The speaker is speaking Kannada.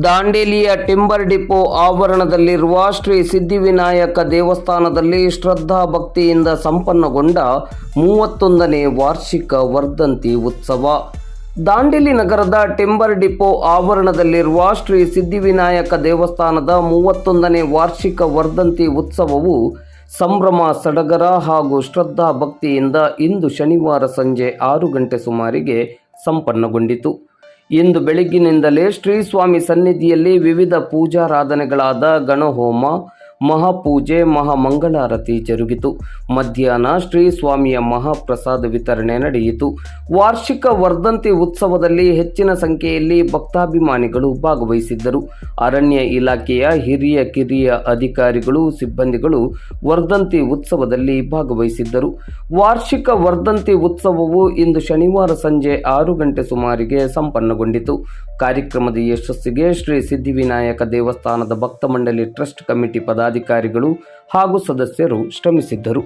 ದಾಂಡೇಲಿಯ ಟಿಂಬರ್ ಡಿಪೋ ಆವರಣದಲ್ಲಿರುವ ಶ್ರೀ ಸಿದ್ಧಿವಿನಾಯಕ ದೇವಸ್ಥಾನದಲ್ಲಿ ಶ್ರದ್ಧಾ ಭಕ್ತಿಯಿಂದ ಸಂಪನ್ನಗೊಂಡ ಮೂವತ್ತೊಂದನೇ ವಾರ್ಷಿಕ ವರ್ಧಂತಿ ಉತ್ಸವ. ದಾಂಡೇಲಿ ನಗರದ ಟಿಂಬರ್ ಡಿಪೋ ಆವರಣದಲ್ಲಿರುವ ಶ್ರೀ ಸಿದ್ಧಿವಿನಾಯಕ ದೇವಸ್ಥಾನದ ಮೂವತ್ತೊಂದನೇ ವಾರ್ಷಿಕ ವರ್ಧಂತಿ ಉತ್ಸವವು ಸಂಭ್ರಮ, ಸಡಗರ ಹಾಗೂ ಶ್ರದ್ಧಾ ಭಕ್ತಿಯಿಂದ ಇಂದು ಶನಿವಾರ ಸಂಜೆ ಆರು ಗಂಟೆ ಸುಮಾರಿಗೆ ಸಂಪನ್ನಗೊಂಡಿತು. ಇಂದು ಬೆಳಗ್ಗಿನಿಂದಲೇ ಶ್ರೀ ಸ್ವಾಮಿ ಸನ್ನಿಧಿಯಲ್ಲಿ ವಿವಿಧ ಪೂಜಾರಾಧನೆಗಳಾದ ಗಣಹೋಮ ಮಹಾಪೂಜೆ, ಮಹಾಮಂಗಳಾರತಿ ಜರುಗಿತು. ಮಧ್ಯಾಹ್ನ ಶ್ರೀ ಸ್ವಾಮಿಯ ಮಹಾಪ್ರಸಾದ ವಿತರಣೆ ನಡೆಯಿತು. ವಾರ್ಷಿಕ ವರ್ಧಂತಿ ಉತ್ಸವದಲ್ಲಿ ಹೆಚ್ಚಿನ ಸಂಖ್ಯೆಯಲ್ಲಿ ಭಕ್ತಾಭಿಮಾನಿಗಳು ಭಾಗವಹಿಸಿದ್ದರು. ಅರಣ್ಯ ಇಲಾಖೆಯ ಹಿರಿಯ ಕಿರಿಯ ಅಧಿಕಾರಿಗಳು, ಸಿಬ್ಬಂದಿಗಳು ವರ್ಧಂತಿ ಉತ್ಸವದಲ್ಲಿ ಭಾಗವಹಿಸಿದ್ದರು. ವಾರ್ಷಿಕ ವರ್ಧಂತಿ ಉತ್ಸವವು ಇಂದು ಶನಿವಾರ ಸಂಜೆ ಆರು ಗಂಟೆ ಸುಮಾರಿಗೆ ಸಂಪನ್ನಗೊಂಡಿತು. ಕಾರ್ಯಕ್ರಮದ ಯಶಸ್ಸಿಗೆ ಶ್ರೀ ಸಿದ್ಧಿವಿನಾಯಕ ದೇವಸ್ಥಾನದ ಭಕ್ತ ಮಂಡಳಿ ಟ್ರಸ್ಟ್ ಕಮಿಟಿ ಪದಾಧಿಕಾರಿಗಳು ಹಾಗೂ ಸದಸ್ಯರು ಶ್ರಮಿಸಿದ್ದರು.